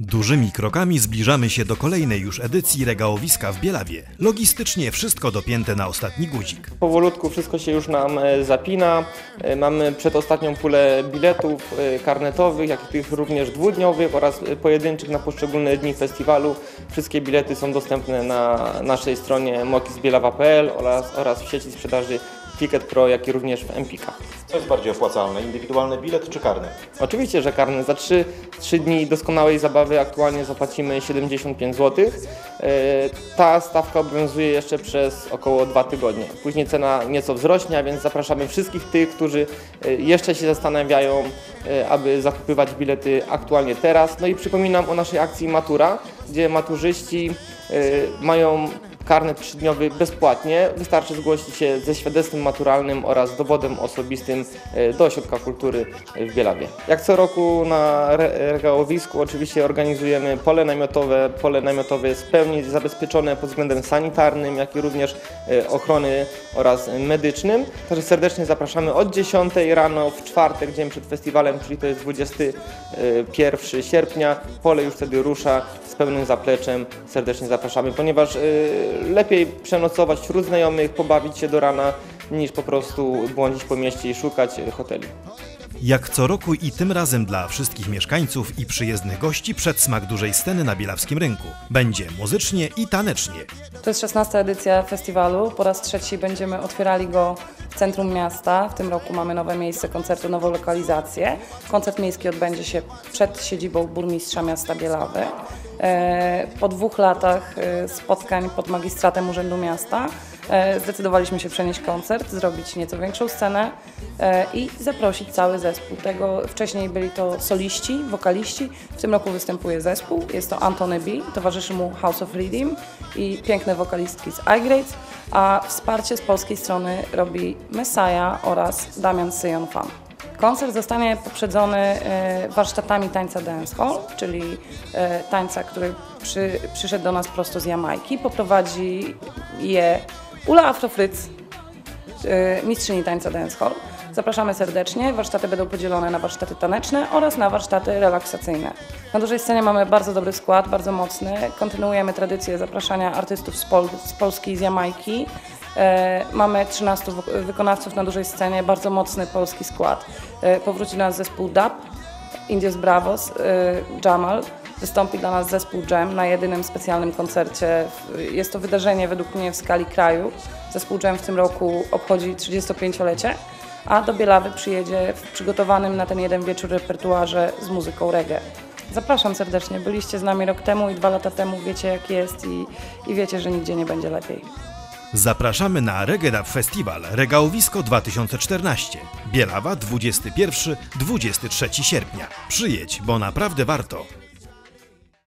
Dużymi krokami zbliżamy się do kolejnej już edycji regałowiska w Bielawie. Logistycznie wszystko dopięte na ostatni guzik. Powolutku wszystko się już nam e, zapina. E, Mamy przedostatnią pulę biletów e, karnetowych, jak i tych również dwudniowych oraz pojedynczych na poszczególne dni festiwalu. Wszystkie bilety są dostępne na naszej stronie mokisbielawa.pl oraz, oraz w sieci sprzedaży Ticket Pro, jak i również w Empikach. Co jest bardziej opłacalne, indywidualny bilet czy karny? Oczywiście, że karny. Za 3, 3 dni doskonałej zabawy aktualnie zapłacimy 75 zł. E, Ta stawka obowiązuje jeszcze przez około 2 tygodnie. Później cena nieco wzrośnie, a więc zapraszamy wszystkich tych, którzy e, jeszcze się zastanawiają, e, aby zakupywać bilety aktualnie teraz. No i przypominam o naszej akcji Matura, gdzie maturzyści mają karnet trzydniowy bezpłatnie. Wystarczy zgłosić się ze świadectwem maturalnym oraz dowodem osobistym e, do Ośrodka Kultury w Bielawie. Jak co roku na re- regałowisku oczywiście organizujemy pole namiotowe. Pole namiotowe jest w pełni zabezpieczone pod względem sanitarnym, jak i również e, ochrony oraz medycznym. Także serdecznie zapraszamy od 10 rano w czwartek, dzień przed festiwalem, czyli to jest 21 sierpnia. Pole już wtedy rusza z pełnym zapleczem. Serdecznie zapraszamy, ponieważ e, lepiej przenocować wśród znajomych, pobawić się do rana, niż po prostu błądzić po mieście i szukać e, hoteli. Jak co roku i tym razem dla wszystkich mieszkańców i przyjezdnych gości przedsmak dużej sceny na bielawskim rynku. Będzie muzycznie i tanecznie. To jest 16 edycja festiwalu. Po raz trzeci będziemy otwierali go w centrum miasta. W tym roku mamy nowe miejsce koncertu, nową lokalizację. Koncert miejski odbędzie się przed siedzibą burmistrza miasta Bielawy. E, Po dwóch latach e, spotkań pod magistratem Urzędu Miasta e, zdecydowaliśmy się przenieść koncert, zrobić nieco większą scenę i zaprosić cały zespół. Tego wcześniej byli to soliści, wokaliści. W tym roku występuje zespół. Jest to Antony B, towarzyszy mu House of Reading i piękne wokalistki z iGrades, a wsparcie z polskiej strony robi Messiah oraz Damian Syjon Fan. Koncert zostanie poprzedzony e, warsztatami tańca dancehall, czyli e, tańca, który przy, przyszedł do nas prosto z Jamajki. Poprowadzi je Ula Afrofryc, e, mistrzyni tańca dancehall. Zapraszamy serdecznie. Warsztaty będą podzielone na warsztaty taneczne oraz na warsztaty relaksacyjne. Na dużej scenie mamy bardzo dobry skład, bardzo mocny. Kontynuujemy tradycję zapraszania artystów z, Pol z Polski i z Jamajki. E, mamy 13 wok- wykonawców na dużej scenie, bardzo mocny polski skład. E, powróci do nas zespół DAP, Indios Bravos, e, Jamal. Wystąpi dla nas zespół Jam na jedynym specjalnym koncercie. Jest to wydarzenie według mnie w skali kraju. Zespół Jam w tym roku obchodzi 35-lecie, a do Bielawy przyjedzie w przygotowanym na ten jeden wieczór repertuarze z muzyką reggae. Zapraszam serdecznie. Byliście z nami rok temu i dwa lata temu. Wiecie jak jest i, i wiecie, że nigdzie nie będzie lepiej. Zapraszamy na Reggae Dub Festiwal Regałowisko 2014. Bielawa 21-23 sierpnia. Przyjedź, bo naprawdę warto.